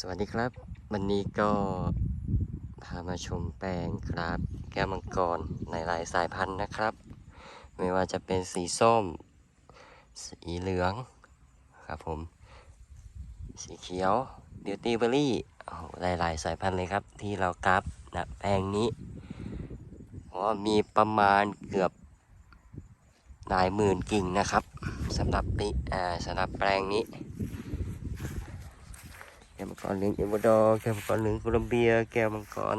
สวัสดีครับ วันนี้ก็พามาชมแปลงครับ แก้วมังกรในหลายสายพันธุ์นะครับ ไม่ว่าจะเป็นสีส้ม สีเหลืองครับผม สีเขียวบิวตี้เบอรี่หลายหลายสายพันธุ์เลยครับ ที่เรากราฟนะแปลงนี้ก็มีประมาณเกือบหลายหมื่นกิ่งนะครับสำหรับปีสำหรับแปลงนี้ แก้วมังกรเหลืองเอวาดอร์แก้วมังกรเหลืองโคลัมเบีย แก้วมังกร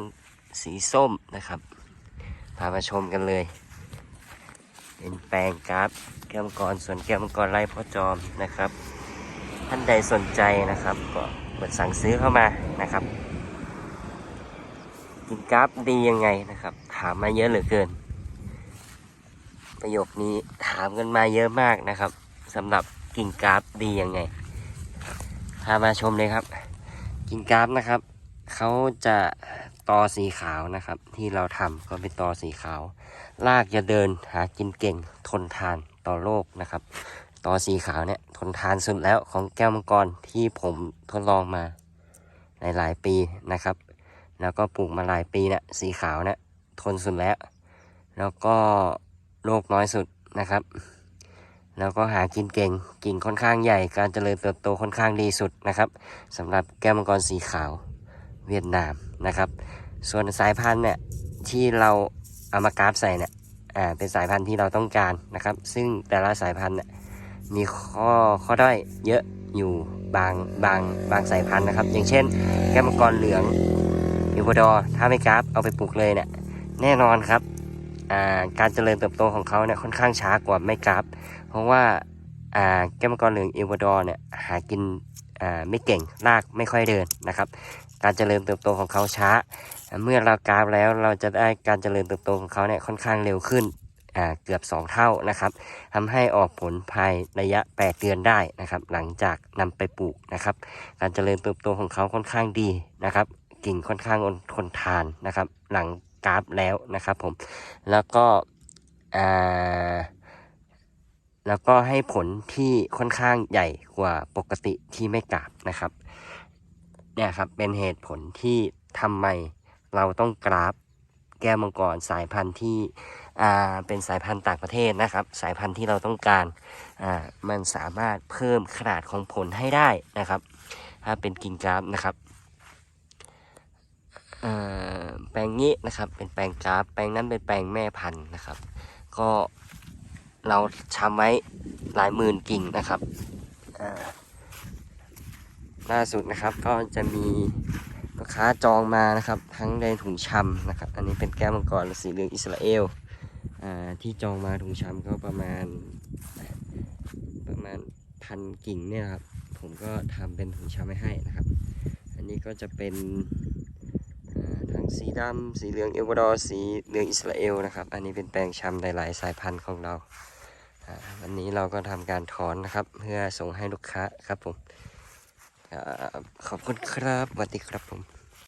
สีส้มนะครับ พามาชมกันเลย เป็นแปลงกราฟแก้วมังกรส่วนแก้วมังกรไร่พ่อจอมนะครับ ท่านใดสนใจนะครับ ก็กดสั่งซื้อเข้ามานะครับกินกราฟดียังไงนะครับ ถามมาเยอะเหลือเกิน ประโยคนี้ถามกันมาเยอะมากนะครับสำหรับกินกราฟดียังไงามาชมเลยครับ กินกราฟนะครับ เขาจะตอสีขาวนะครับ ที่เราทำก็เป็นตอสีขาวรากจะเดินหากินเก่งทนทานต่อโรคนะครับตอสีขาวเนี่ยทนทานสุดแล้วของแก้วมังกรที่ผมทดลองมาหลายๆปีนะครับ แล้วก็ปลูกมาหลายปีเนี่ยสีขาวเนี่ยทนสุดแล้ว แล้วก็โรคน้อยสุดนะครับ แล้วก็หากินเก่งกิ่งค่อนข้างใหญ่ การเจริญเติบโตค่อนข้างดีสุดนะครับสำหรับแก้วมังกรสีขาวเวียดนามนะครับ ส่วนสายพันธุ์เนี่ยที่เราเอามากราฟใส่เนี่ยอ่าเป็นสายพันธุ์ที่เราต้องการนะครับ ซึ่งแต่ละสายพันธุ์เนี่ยมีข้อข้อด้อยเยอะอยู่บางบางบางสายพันธุ์นะครับ อย่างเช่น แก้วมังกรเหลืองอิวดอถ้าไม่กราฟเอาไปปลูกเลยเนี่ยแน่นอนครับ การเจริญเติบโตของเขาเนี่ยค่อนข้างช้ากว่าไม่กราฟเพราะว่าแก้วมังกรเหลืองเอวาดอร์เนี่ยหากินไม่เก่งรากไม่ค่อยเดินนะครับ การเจริญเติบโตของเขาช้า เมื่อเรากราฟแล้วเราจะได้การเจริญเติบโตของเขาเนี่ยค่อนข้างเร็วขึ้นเกือบ 2 เท่านะครับทำให้ออกผลภายระยะ 8 เดือนได้นะครับ หลังจากนำไปปลูกนะครับ การเจริญเติบโตของเขาค่อนข้างดีนะครับ กิ่งค่อนข้างทนทานนะครับ หลัง กราฟแล้วนะครับผม แล้วก็อ่าแล้วก็ให้ผลที่ค่อนข้างใหญ่กว่าปกติที่ไม่กราบนะครับเนี่ยครับเป็นเหตุผลที่ทำไมเราต้องกราฟแก้วมังกรสายพันธุ์ที่อ่าเป็นสายพันธุ์ต่างประเทศนะครับ สายพันธุ์ที่เราต้องการอ่ามันสามารถเพิ่มขนาดของผลให้ได้นะครับ ถ้าเป็นกิ่งกราฟนะครับ แปลงนี้นะครับ เป็นแปลงกราฟ แปลงนั้นเป็นแปลงแม่พันธุ์นะครับ ก็เราชำไว้หลายหมื่นกิ่งนะครับล่าสุดนะครับก็จะมีลูกค้าจองมานะครับ ทั้งในถุงชำนะครับ อันนี้เป็นแก้วมังกรสีเหลืองอิสราเอลอที่จองมาถุงชำก็ประมาณ ประมาณพันกิ่งเนี่ยครับ ผมก็ทำเป็นถุงชำไว้ให้นะครับ อันนี้ก็จะเป็น สีดำสีเหลืองเอลวาดอร์สีเหลืองอิสราเอลนะครับ อันนี้เป็นแปลงชำหลายๆสายพันธุ์ของเราวันนี้เราก็ทำการถอนนะครับ เพื่อส่งให้ลูกค้าครับผมขอบคุณครับสวัสดีครับผม